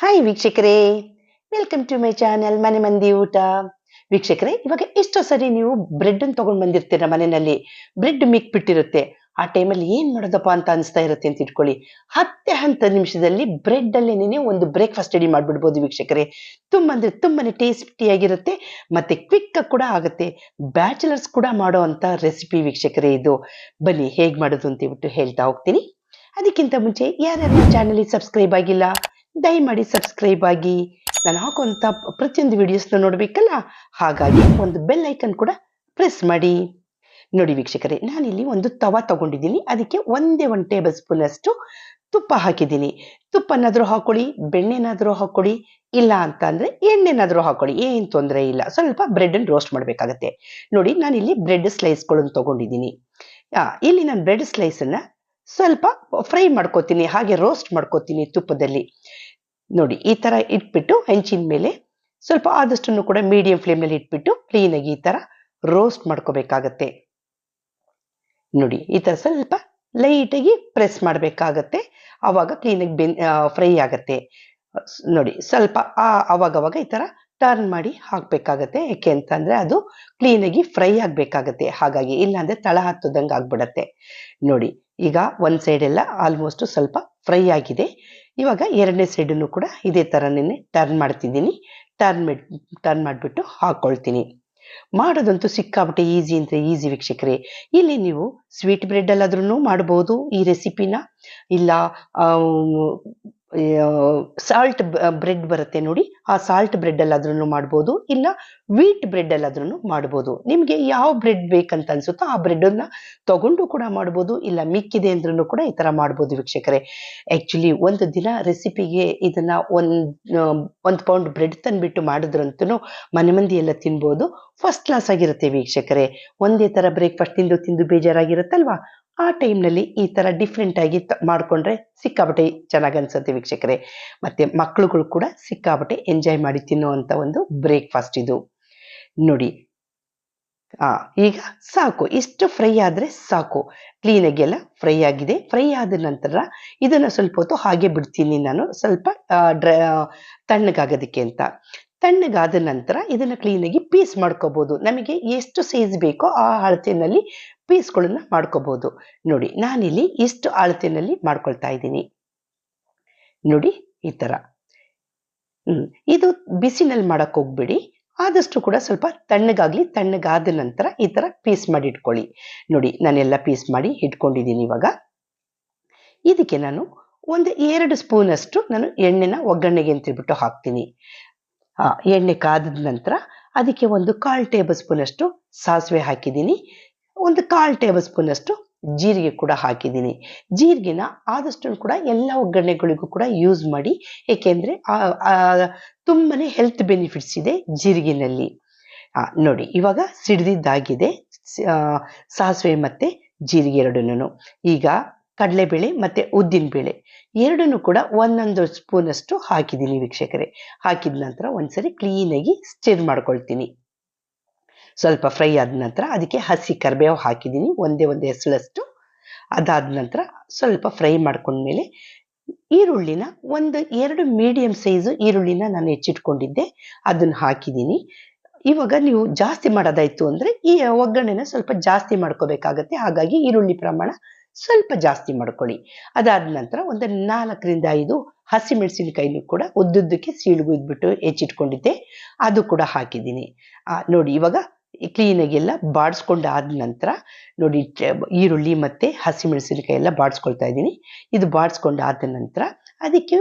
Hi ವೀಕ್ಷಕರೇ. Welcome to my channel ಮನೆ ಮಂದಿ ಊಟ. ವೀಕ್ಷಕರೇ, ಇವಾಗ ಎಷ್ಟೋ ಸರಿ ನೀವು ಬ್ರೆಡ್ ಅನ್ನು ತಗೊಂಡು ಬಂದಿರ್ತೀರ ಮನೆಯಲ್ಲಿ. ಬ್ರೆಡ್ ಮಿಕ್ ಬಿಟ್ಟಿರುತ್ತೆ. ಆ ಟೈಮಲ್ಲಿ ಏನು ಮಾಡೋದಪ್ಪ ಅಂತ ಅನಿಸ್ತಾ ಇರುತ್ತೆ ಅಂತ ಇಟ್ಕೊಳ್ಳಿ. ಹತ್ತೆ ಹಂತ ನಿಮಿಷದಲ್ಲಿ ಬ್ರೆಡ್ ನೀನೇ ಒಂದು ಬ್ರೇಕ್ಫಾಸ್ಟ್ ರೆಡಿ ಮಾಡಿಬಿಡ್ಬೋದು ವೀಕ್ಷಕರೇ. ತುಂಬ ಅಂದರೆ ತುಂಬಾನೇ ಟೇಸ್ಟಿಯಾಗಿರುತ್ತೆ ಮತ್ತೆ ಕ್ವಿಕ್ ಕೂಡ ಆಗುತ್ತೆ. ಬ್ಯಾಚುಲರ್ಸ್ ಕೂಡ ಮಾಡೋ ಅಂತ ರೆಸಿಪಿ ವೀಕ್ಷಕರೇ ಇದು. ಬನ್ನಿ, ಹೇಗೆ ಮಾಡೋದು ಅಂತ ಹೇಳ್ಬಿಟ್ಟು ಹೇಳ್ತಾ ಹೋಗ್ತೀನಿ. ಅದಕ್ಕಿಂತ ಮುಂಚೆ ಯಾರ್ಯಾರು ಚಾನಲ್ ಸಬ್ಸ್ಕ್ರೈಬ್ ಆಗಿಲ್ಲ ದಯಮಾಡಿ ಸಬ್ಸ್ಕ್ರೈಬ್ ಆಗಿ ನಾನು ಹಾಕುವಂತ ಪ್ರತಿಯೊಂದು ವಿಡಿಯೋಸ್ನ ನೋಡಬೇಕಲ್ಲ? ಹಾಗಾಗಿ ಒಂದು ಬೆಲ್ ಐಕನ್ ಕೂಡ ಪ್ರೆಸ್ ಮಾಡಿ. ನೋಡಿ ವೀಕ್ಷಕರೇ, ನಾನಿಲ್ಲಿ ಒಂದು ತವಾ ತಗೊಂಡಿದ್ದೀನಿ. ಅದಕ್ಕೆ ಒಂದೇ ಒಂದು ಟೇಬಲ್ ಸ್ಪೂನ್ ಅಷ್ಟು ತುಪ್ಪ ಹಾಕಿದ್ದೀನಿ. ತುಪ್ಪನಾದರೂ ಹಾಕೊಳ್ಳಿ, ಬೆಣ್ಣೆನಾದರೂ ಹಾಕೊಳ್ಳಿ, ಇಲ್ಲ ಅಂತ ಅಂದರೆ ಎಣ್ಣೆನಾದರೂ ಹಾಕೊಳ್ಳಿ, ಏನು ತೊಂದರೆ ಇಲ್ಲ. ಸ್ವಲ್ಪ ಬ್ರೆಡ್ ಅನ್ನು ರೋಸ್ಟ್ ಮಾಡಬೇಕಾಗತ್ತೆ. ನೋಡಿ, ನಾನಿಲ್ಲಿ ಬ್ರೆಡ್ ಸ್ಲೈಸ್ಗಳನ್ನು ತಗೊಂಡಿದ್ದೀನಿ. ಇಲ್ಲಿ ನಾನು ಬ್ರೆಡ್ ಸ್ಲೈಸ್ ಅನ್ನ ಸ್ವಲ್ಪ ಫ್ರೈ ಮಾಡ್ಕೋತೀನಿ, ಹಾಗೆ ರೋಸ್ಟ್ ಮಾಡ್ಕೋತೀನಿ ತುಪ್ಪದಲ್ಲಿ. ನೋಡಿ, ಈ ತರ ಇಟ್ಬಿಟ್ಟು ಹೆಂಚಿನ ಮೇಲೆ ಸ್ವಲ್ಪ ಆದಷ್ಟನ್ನು ಕೂಡ ಮೀಡಿಯಂ ಫ್ಲೇಮ್ನಲ್ಲಿ ಇಟ್ಬಿಟ್ಟು ಕ್ಲೀನ್ ಆಗಿ ಈ ತರ ರೋಸ್ಟ್ ಮಾಡ್ಕೋಬೇಕಾಗತ್ತೆ. ನೋಡಿ, ಈ ತರ ಸ್ವಲ್ಪ ಲೈಟ್ ಆಗಿ ಪ್ರೆಸ್ ಮಾಡಬೇಕಾಗತ್ತೆ. ಆವಾಗ ಕ್ಲೀನ್ ಆಗಿ ಬೆನ್ ಫ್ರೈ ಆಗತ್ತೆ. ನೋಡಿ, ಸ್ವಲ್ಪ, ಆ ಅವಾಗ ಈ ತರ ಟರ್ನ್ ಮಾಡಿ ಹಾಕಬೇಕಾಗತ್ತೆ. ಯಾಕೆ ಅಂತಂದರೆ ಅದು ಕ್ಲೀನ್ ಆಗಿ ಫ್ರೈ ಆಗಬೇಕಾಗತ್ತೆ. ಹಾಗಾಗಿ ಇಲ್ಲಾಂದರೆ ತಳ ಹತ್ತದಂಗೆ ಆಗ್ಬಿಡತ್ತೆ. ನೋಡಿ, ಈಗ ಒಂದು ಸೈಡ್ ಆಲ್ಮೋಸ್ಟು ಆಲ್ಮೋಸ್ಟ್ ಸ್ವಲ್ಪ ಫ್ರೈ ಆಗಿದೆ. ಇವಾಗ ಎರಡನೇ ಸೈಡನ್ನು ಕೂಡ ಇದೇ ಥರನೇ ಟರ್ನ್ ಮಾಡ್ತಿದ್ದೀನಿ. ಟರ್ನ್ ಟರ್ನ್ ಮಾಡಿಬಿಟ್ಟು ಹಾಕ್ಕೊಳ್ತೀನಿ ಮಾಡೋದಂತೂ ಸಿಕ್ಕಾಪಟ್ಟೆ ಈಸಿ ಅಂತ ಈಸಿ ವೀಕ್ಷಕರೇ. ಇಲ್ಲಿ ನೀವು ಸ್ವೀಟ್ ಬ್ರೆಡ್ ಅಲ್ಲಾದ್ರೂ ಮಾಡಬಹುದು ಈ ರೆಸಿಪಿನ ಇಲ್ಲ ಸಾಲ್ಟ್ ಬ್ರೆಡ್ ಬರುತ್ತೆ ನೋಡಿ. ಆ ಸಾಲ್ಟ್ ಬ್ರೆಡ್ ಅಲ್ಲಾದ್ರೂ ಮಾಡ್ಬೋದು. ಇಲ್ಲ ವೀಟ್ ಬ್ರೆಡ್ ಅಲ್ಲಾದ್ರೂ ಮಾಡ್ಬೋದು. ನಿಮಗೆ ಯಾವ ಬ್ರೆಡ್ ಬೇಕಂತ ಅನ್ಸುತ್ತೋ ಆ ಬ್ರೆಡ್ ಅನ್ನ ತಗೊಂಡು ಕೂಡ ಮಾಡ್ಬೋದು. ಇಲ್ಲ, ಮಿಕ್ಕಿದೆ ಅಂದ್ರೂ ಕೂಡ ಈ ತರ ಮಾಡ್ಬೋದು ವೀಕ್ಷಕರೇ. ಆ್ಯಕ್ಚುಲಿ ಒಂದು ದಿನ ರೆಸಿಪಿಗೆ ಇದನ್ನ ಒಂದ್ ಒಂದ್ ಪೌಂಡ್ ಬ್ರೆಡ್ ತಂದ್ಬಿಟ್ಟು ಮಾಡಿದ್ರಂತೂ ಮನೆ ಮಂದಿ ಎಲ್ಲ ತಿನ್ಬೋದು. ಫಸ್ಟ್ ಕ್ಲಾಸ್ ಆಗಿರುತ್ತೆ ವೀಕ್ಷಕರೇ. ಒಂದೇ ತರ ಬ್ರೇಕ್ಫಾಸ್ಟ್ ತಿಂದು ತಿಂದು ಬೇಜಾರಾಗಿರುತ್ತಲ್ವಾ? ಆ ಟೈಮ್ನಲ್ಲಿ ಈ ಥರ ಡಿಫ್ರೆಂಟಾಗಿ ಮಾಡ್ಕೊಂಡ್ರೆ ಸಿಕ್ಕಾಪಟ್ಟೆ ಚೆನ್ನಾಗಿ ಅನ್ಸುತ್ತೆ ವೀಕ್ಷಕರೇ. ಮತ್ತು ಮಕ್ಕಳುಗಳು ಕೂಡ ಸಿಕ್ಕಾಪಟ್ಟೆ ಎಂಜಾಯ್ ಮಾಡಿ ತಿನ್ನುವಂಥ ಒಂದು ಬ್ರೇಕ್ಫಾಸ್ಟ್ ಇದು. ನೋಡಿ ಹಾಂ ಈಗ ಸಾಕು. ಇಷ್ಟು ಫ್ರೈ ಆದ್ರೆ ಸಾಕು. ಕ್ಲೀನಾಗಿ ಎಲ್ಲ ಫ್ರೈ ಆಗಿದೆ. ಫ್ರೈ ಆದ ನಂತರ ಇದನ್ನ ಸ್ವಲ್ಪ ಹೊತ್ತು ಹಾಗೆ ಬಿಡ್ತೀನಿ ನಾನು. ಸ್ವಲ್ಪ ಡ್ರೈ ತಣ್ಣಗಾಗೋದಕ್ಕೆ ಅಂತ. ತಣ್ಣಗಾದ ನಂತರ ಇದನ್ನ ಕ್ಲೀನಾಗಿ ಪೀಸ್ ಮಾಡ್ಕೋಬಹುದು ನಮಗೆ ಎಷ್ಟು ಸೈಜ್ ಬೇಕೋ ಆ ಅಳತೆನಲ್ಲಿ ಪೀಸ್ಗಳನ್ನ ಮಾಡ್ಕೋಬೋದು. ನೋಡಿ ನಾನಿಲ್ಲಿ ಇಷ್ಟು ಅಳತೆನಲ್ಲಿ ಮಾಡ್ಕೊಳ್ತಾ ಇದ್ದೀನಿ. ನೋಡಿ ಈ ತರ. ಹ್ಮ್ ಇದು ಬಿಸಿನಲ್ಲಿ ಮಾಡಕ್ ಹೋಗ್ಬೇಡಿ. ಆದಷ್ಟು ಕೂಡ ಸ್ವಲ್ಪ ತಣ್ಣಗಾಗ್ಲಿ ತಣ್ಣಗಾದ ನಂತರ ಈ ತರ ಪೀಸ್ ಮಾಡಿ ಇಟ್ಕೊಳ್ಳಿ. ನೋಡಿ ನಾನೆಲ್ಲ ಪೀಸ್ ಮಾಡಿ ಇಟ್ಕೊಂಡಿದ್ದೀನಿ ಇವಾಗ. ಇದಕ್ಕೆ ನಾನು ಒಂದು ಎರಡು ಸ್ಪೂನ್ ಅಷ್ಟು ನಾನು ಎಣ್ಣೆನ ಒಗ್ಗರಣೆಗೆ ಅಂತ ಹೇಳ್ಬಿಟ್ಟು ಹಾಕ್ತೀನಿ. ಆ, ಎಣ್ಣೆ ಕಾದ ನಂತರ ಅದಕ್ಕೆ ಒಂದು ಕಾಲ್ ಟೇಬಲ್ ಸ್ಪೂನ್ ಅಷ್ಟು ಸಾಸಿವೆ ಹಾಕಿದ್ದೀನಿ. ಒಂದು ಕಾಲ್ ಟೇಬಲ್ ಸ್ಪೂನ್ ಅಷ್ಟು ಜೀರಿಗೆ ಕೂಡ ಹಾಕಿದ್ದೀನಿ. ಜೀರಿಗೆನ ಆದಷ್ಟು ಕೂಡ ಎಲ್ಲ ಒಗ್ಗರಣೆಗಳಿಗೂ ಕೂಡ ಯೂಸ್ ಮಾಡಿ, ಏಕೆಂದರೆ ತುಂಬಾನೇ ಹೆಲ್ತ್ ಬೆನಿಫಿಟ್ಸ್ ಇದೆ ಜೀರಿಗೆನಲ್ಲಿ. ನೋಡಿ, ಇವಾಗ ಸಿಡಿದಿದ್ದಾಗಿದೆ ಸಾಸಿವೆ ಮತ್ತೆ ಜೀರಿಗೆ ಎರಡನ್ನೂ. ಈಗ ಕಡಲೆಬೇಳೆ ಮತ್ತೆ ಉದ್ದಿನ ಬೇಳೆ ಎರಡನ್ನೂ ಕೂಡ ಒಂದೊಂದು ಸ್ಪೂನ್ ಅಷ್ಟು ಹಾಕಿದ್ದೀನಿ ವೀಕ್ಷಕರೇ. ಹಾಕಿದ ನಂತರ ಒಂದ್ಸರಿ ಕ್ಲೀನಾಗಿ ಸ್ಟಿರ್ ಮಾಡ್ಕೊಳ್ತೀನಿ. ಸ್ವಲ್ಪ ಫ್ರೈ ಆದ ನಂತರ ಅದಕ್ಕೆ ಹಸಿ ಕರಿಬೇವು ಹಾಕಿದ್ದೀನಿ, ಒಂದೇ ಒಂದು ಎಸಳಷ್ಟು ಅದಾದ ನಂತರ ಸ್ವಲ್ಪ ಫ್ರೈ ಮಾಡ್ಕೊಂಡ್ಮೇಲೆ ಈರುಳ್ಳಿನ ಒಂದು ಎರಡು ಮೀಡಿಯಂ ಸೈಜು ಈರುಳ್ಳಿನ ನಾನು ಹೆಚ್ಚಿಟ್ಕೊಂಡಿದ್ದೆ, ಅದನ್ನು ಹಾಕಿದ್ದೀನಿ. ಇವಾಗ ನೀವು ಜಾಸ್ತಿ ಮಾಡೋದಾಯ್ತು ಅಂದರೆ ಈ ಒಗ್ಗರಣೆನ ಸ್ವಲ್ಪ ಜಾಸ್ತಿ ಮಾಡ್ಕೋಬೇಕಾಗತ್ತೆ, ಹಾಗಾಗಿ ಈರುಳ್ಳಿ ಪ್ರಮಾಣ ಸ್ವಲ್ಪ ಜಾಸ್ತಿ ಮಾಡ್ಕೊಳ್ಳಿ. ಅದಾದ ನಂತರ ಒಂದು ನಾಲ್ಕರಿಂದ ಐದು ಹಸಿಮೆಣಸಿನಕಾಯಿನೂ ಕೂಡ ಉದ್ದುದ್ದಕ್ಕೆ ಸೀಳುಗುದ್ಬಿಟ್ಟು ಹೆಚ್ಚಿಟ್ಕೊಂಡಿದ್ದೆ, ಅದು ಕೂಡ ಹಾಕಿದ್ದೀನಿ. ನೋಡಿ ಇವಾಗ ಕ್ಲೀನಾಗಿ ಎಲ್ಲ ಬಾಡಿಸ್ಕೊಂಡು ಆದ ನಂತರ ನೋಡಿ ಈರುಳ್ಳಿ ಮತ್ತೆ ಹಸಿಮೆಣಸಿನಕಾಯಿ ಎಲ್ಲ ಬಾಡಿಸ್ಕೊಳ್ತಾ ಇದ್ದೀನಿ. ಇದು ಬಾಡಿಸ್ಕೊಂಡಾದ ನಂತರ ಅದಕ್ಕೆ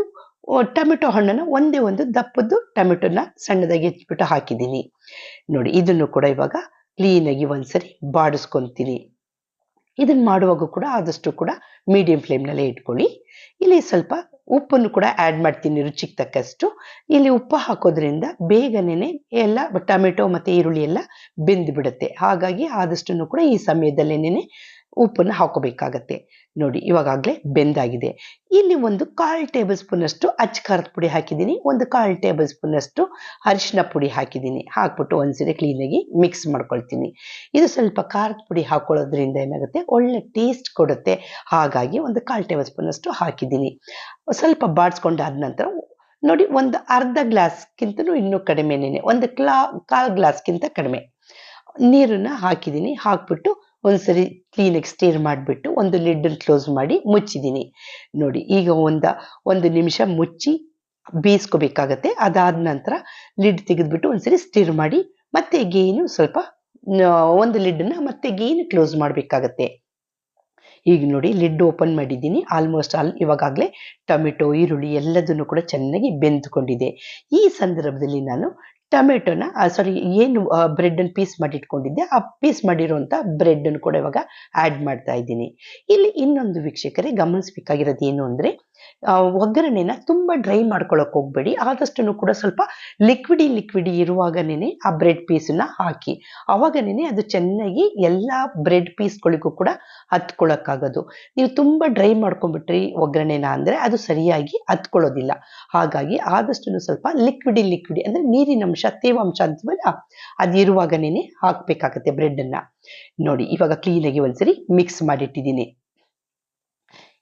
ಟೊಮೆಟೊ ಹಣ್ಣನ್ನು ಒಂದೇ ಒಂದು ದಪ್ಪದ್ದು ಟೊಮೆಟೊನ ಸಣ್ಣದಾಗಿ ಹೆಚ್ಚಿಬಿಟ್ಟು ಹಾಕಿದ್ದೀನಿ. ನೋಡಿ, ಇದನ್ನು ಕೂಡ ಇವಾಗ ಕ್ಲೀನಾಗಿ ಒಂದ್ಸರಿ ಬಾಡಿಸ್ಕೊತೀನಿ. ಇದನ್ನು ಮಾಡುವಾಗ ಕೂಡ ಆದಷ್ಟು ಕೂಡ ಮೀಡಿಯಂ ಫ್ಲೇಮ್ನಲ್ಲೇ ಇಟ್ಕೊಳ್ಳಿ. ಇಲ್ಲಿ ಸ್ವಲ್ಪ ಉಪ್ಪನ್ನು ಕೂಡ ಆ್ಯಡ್ ಮಾಡ್ತೀನಿ ರುಚಿಗೆ ತಕ್ಕಷ್ಟು. ಇಲ್ಲಿ ಉಪ್ಪು ಹಾಕೋದ್ರಿಂದ ಬೇಗನೆ ಎಲ್ಲ ಟೊಮೆಟೊ ಮತ್ತೆ ಈರುಳ್ಳಿ ಎಲ್ಲ ಬೆಂದು ಬಿಡುತ್ತೆ ಹಾಗಾಗಿ ಆದಷ್ಟು ಕೂಡ ಈ ಸಮಯದಲ್ಲೇನೆ ಉಪ್ಪನ್ನು ಹಾಕೋಬೇಕಾಗತ್ತೆ. ನೋಡಿ ಇವಾಗಲೇ ಬೆಂದಾಗಿದೆ. ಇಲ್ಲಿ ಒಂದು ಕಾಲ್ ಟೇಬಲ್ ಸ್ಪೂನ್ ಅಷ್ಟು ಅಚ್ಚ ಖಾರದ ಪುಡಿ ಹಾಕಿದ್ದೀನಿ. ಒಂದು ಕಾಲ್ ಟೇಬಲ್ ಸ್ಪೂನ್ ಅಷ್ಟು ಅರಿಶಿನ ಪುಡಿ ಹಾಕಿದ್ದೀನಿ. ಹಾಕ್ಬಿಟ್ಟು ಒಂದ್ಸರಿ ಕ್ಲೀನಾಗಿ ಮಿಕ್ಸ್ ಮಾಡ್ಕೊಳ್ತೀನಿ. ಇದು ಸ್ವಲ್ಪ ಖಾರದ ಪುಡಿ ಹಾಕೊಳ್ಳೋದ್ರಿಂದ ಏನಾಗುತ್ತೆ? ಒಳ್ಳೆ ಟೇಸ್ಟ್ ಕೊಡುತ್ತೆ. ಹಾಗಾಗಿ ಒಂದು ಕಾಲ್ ಟೇಬಲ್ ಸ್ಪೂನ್ ಅಷ್ಟು ಹಾಕಿದ್ದೀನಿ. ಸ್ವಲ್ಪ ಬಾಡಿಸ್ಕೊಂಡಾದ ನಂತರ ನೋಡಿ, ಒಂದು ಅರ್ಧ ಗ್ಲಾಸ್ಗಿಂತನೂ ಇನ್ನೂ ಕಡಿಮೆನೇ ಒಂದು ಕ್ಲಾ, ಕಾಲು ಗ್ಲಾಸ್ಗಿಂತ ಕಡಿಮೆ. ನೀರನ್ನು ಹಾಕಿದ್ದೀನಿ. ಹಾಕ್ಬಿಟ್ಟು ಒಂದ್ಸರಿ ಕ್ಲೀನಾಗಿ ಸ್ಟೀರ್ ಮಾಡಿಬಿಟ್ಟು ಒಂದು ಲಿಡ್ಡನ್ನು ಕ್ಲೋಸ್ ಮಾಡಿ ಮುಚ್ಚಿದ್ದೀನಿ. ನೋಡಿ, ಈಗ ಒಂದ, ಒಂದು ನಿಮಿಷ ಮುಚ್ಚಿ ಬೀಸ್ಕೋಬೇಕಾಗತ್ತೆ ಅದಾದ ನಂತರ ಲಿಡ್ ತೆಗೆದ್ಬಿಟ್ಟು ಒಂದ್ಸರಿ ಸ್ಟಿರ್ ಮಾಡಿ ಮತ್ತೆ ಗೇನು ಸ್ವಲ್ಪ ಒಂದು ಲಿಡ್ಡನ್ನ ಮತ್ತೆ ಗೇನು ಕ್ಲೋಸ್ ಮಾಡಬೇಕಾಗತ್ತೆ. ಈಗ ನೋಡಿ ಲಿಡ್ ಓಪನ್ ಮಾಡಿದ್ದೀನಿ. ಆಲ್ಮೋಸ್ಟ್ ಆಲ್ ಇವಾಗಲೇ ಟೊಮೆಟೊ, ಈರುಳ್ಳಿ ಎಲ್ಲದನ್ನು ಕೂಡ ಚೆನ್ನಾಗಿ ಬೆಂದುಕೊಂಡಿದೆ. ಈ ಸಂದರ್ಭದಲ್ಲಿ ನಾನು ಟೊಮೆಟೊನ ಸಾರಿ ಏನು ಬ್ರೆಡ್ಡನ್ನು ಪೀಸ್ ಮಾಡಿ ಇಟ್ಕೊಂಡಿದ್ದೆ ಆ ಪೀಸ್ ಮಾಡಿರುವಂಥ ಬ್ರೆಡ್ಡನ್ನು ಕೂಡ ಇವಾಗ ಆ್ಯಡ್ ಮಾಡ್ತಾ ಇದ್ದೀನಿ. ಇಲ್ಲಿ ಇನ್ನೊಂದು ವೀಕ್ಷಕರೇ ಗಮನಿಸ್ಬೇಕಾಗಿರೋದು ಏನು ಅಂದರೆ ಒಗ್ಗರಣೆನ ತುಂಬ ಡ್ರೈ ಮಾಡ್ಕೊಳಕ್ ಹೋಗ್ಬೇಡಿ. ಆದಷ್ಟು ಕೂಡ ಸ್ವಲ್ಪ ಲಿಕ್ವಿಡಿ ಲಿಕ್ವಿಡಿ ಇರುವಾಗನೇ ಆ ಬ್ರೆಡ್ ಪೀಸನ್ನ ಹಾಕಿ. ಆವಾಗನೇ ಅದು ಚೆನ್ನಾಗಿ ಎಲ್ಲ ಬ್ರೆಡ್ ಪೀಸ್ಗಳಿಗೂ ಕೂಡ ಹತ್ಕೊಳ್ಳೋಕ್ಕಾಗೋದು ನೀವು ತುಂಬ ಡ್ರೈ ಮಾಡ್ಕೊಂಡ್ಬಿಟ್ರಿ ಒಗ್ಗರಣೆನ ಅಂದರೆ ಅದು ಸರಿಯಾಗಿ ಹತ್ಕೊಳ್ಳೋದಿಲ್ಲ. ಹಾಗಾಗಿ ಆದಷ್ಟು ಸ್ವಲ್ಪ ಲಿಕ್ವಿಡಿ ಲಿಕ್ವಿಡಿ ಅಂದರೆ ನೀರಿನ ಅಂಶ, ತೇವಾಂಶ ಅಂತೀವಲ್ಲ ಅದು ಇರುವಾಗನೇ ಹಾಕಬೇಕಾಗತ್ತೆ ಬ್ರೆಡ್ಡನ್ನು ನೋಡಿ, ಇವಾಗ ಕ್ಲೀನಾಗಿ ಒಂದ್ಸರಿ ಮಿಕ್ಸ್ ಮಾಡಿಟ್ಟಿದ್ದೀನಿ.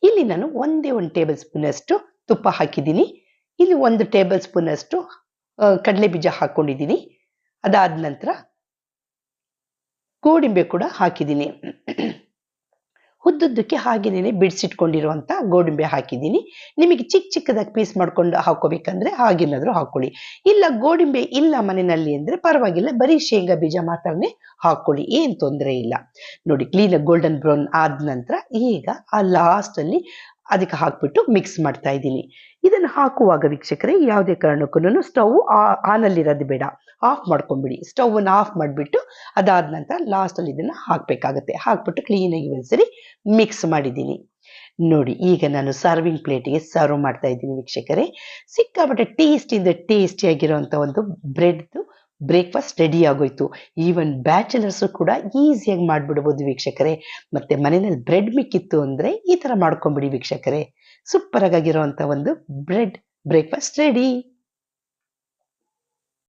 ಇಲ್ಲಿ ನಾನು ಒಂದೇ ಒಂದು ಟೇಬಲ್ ಸ್ಪೂನಷ್ಟು ತುಪ್ಪ ಹಾಕಿದ್ದೀನಿ. ಇಲ್ಲಿ ಒಂದು ಟೇಬಲ್ ಸ್ಪೂನಷ್ಟು ಕಡಲೆ ಬೀಜ ಹಾಕ್ಕೊಂಡಿದ್ದೀನಿ ಅದಾದ ನಂತರ, ಗೋಡಿಂಬೆ ಕೂಡ ಹಾಕಿದ್ದೀನಿ. ಉದ್ದುದ್ದಕ್ಕೆ ಹಾಗೇನೆ ಬಿಡಿಸಿಟ್ಕೊಂಡಿರುವಂಥ ಗೋಡಂಬಿ ಹಾಕಿದ್ದೀನಿ. ನಿಮಗೆ ಚಿಕ್ಕ ಚಿಕ್ಕದಾಗಿ ಪೀಸ್ ಮಾಡ್ಕೊಂಡು ಹಾಕೋಬೇಕಂದ್ರೆ ಹಾಗೇನಾದರೂ ಹಾಕೊಳ್ಳಿ. ಇಲ್ಲ ಗೋಡಂಬಿ ಇಲ್ಲ ಮನೆಯಲ್ಲಿ ಅಂದರೆ ಪರವಾಗಿಲ್ಲ, ಬರೀ ಶೇಂಗಾ ಬೀಜ ಮಾತ್ರನೇ ಹಾಕೊಳ್ಳಿ, ಏನು ತೊಂದರೆ ಇಲ್ಲ. ನೋಡಿ ಕ್ಲೀನಾಗಿ ಗೋಲ್ಡನ್ ಬ್ರೌನ್ ಆದ ನಂತರ ಈಗ ಆ ಲಾಸ್ಟಲ್ಲಿ ಅದಕ್ಕೆ ಹಾಕ್ಬಿಟ್ಟು ಮಿಕ್ಸ್ ಮಾಡ್ತಾ ಇದ್ದೀನಿ. ಇದನ್ನು ಹಾಕುವಾಗ ವೀಕ್ಷಕರೇ, ಯಾವುದೇ ಕಾರಣಕ್ಕೂ ಸ್ಟವ್ ಆನಲ್ಲಿರೋದು ಬೇಡ. ಆಫ್ ಮಾಡ್ಕೊಂಬಿಡಿ. ಸ್ಟವನ್ನು ಆಫ್ ಮಾಡಿಬಿಟ್ಟು ಅದಾದ ನಂತರ ಲಾಸ್ಟಲ್ಲಿ ಇದನ್ನು ಹಾಕಬೇಕಾಗುತ್ತೆ. ಹಾಕ್ಬಿಟ್ಟು ಕ್ಲೀನಾಗಿ ಒಂದ್ಸರಿ ಮಿಕ್ಸ್ ಮಾಡಿದ್ದೀನಿ. ನೋಡಿ, ಈಗ ನಾನು ಸರ್ವಿಂಗ್ ಪ್ಲೇಟಿಗೆ ಸರ್ವ್ ಮಾಡ್ತಾ ಇದ್ದೀನಿ ವೀಕ್ಷಕರೇ. ಸಿಕ್ಕಾಪಟ್ಟೆ ಟೇಸ್ಟಿಂದ ಟೇಸ್ಟಿಯಾಗಿರೋಂಥ ಒಂದು ಬ್ರೆಡ್ದು ಬ್ರೇಕ್ಫಾಸ್ಟ್ ರೆಡಿ ಆಗೋಯ್ತು. ಈವನ್ ಬ್ಯಾಚುಲರ್ಸು ಕೂಡ ಈಸಿಯಾಗಿ ಮಾಡಿಬಿಡ್ಬೋದು ವೀಕ್ಷಕರೇ. ಮತ್ತೆ ಮನೆಯಲ್ಲಿ ಬ್ರೆಡ್ ಮಿಕ್ಕಿತ್ತು ಅಂದರೆ ಈ ಥರ ಮಾಡ್ಕೊಂಬಿಡಿ ವೀಕ್ಷಕರೇ. ಸೂಪರ್ ಆಗಿರೋಂಥ ಒಂದು ಬ್ರೆಡ್ ಬ್ರೇಕ್ಫಾಸ್ಟ್ ರೆಡಿ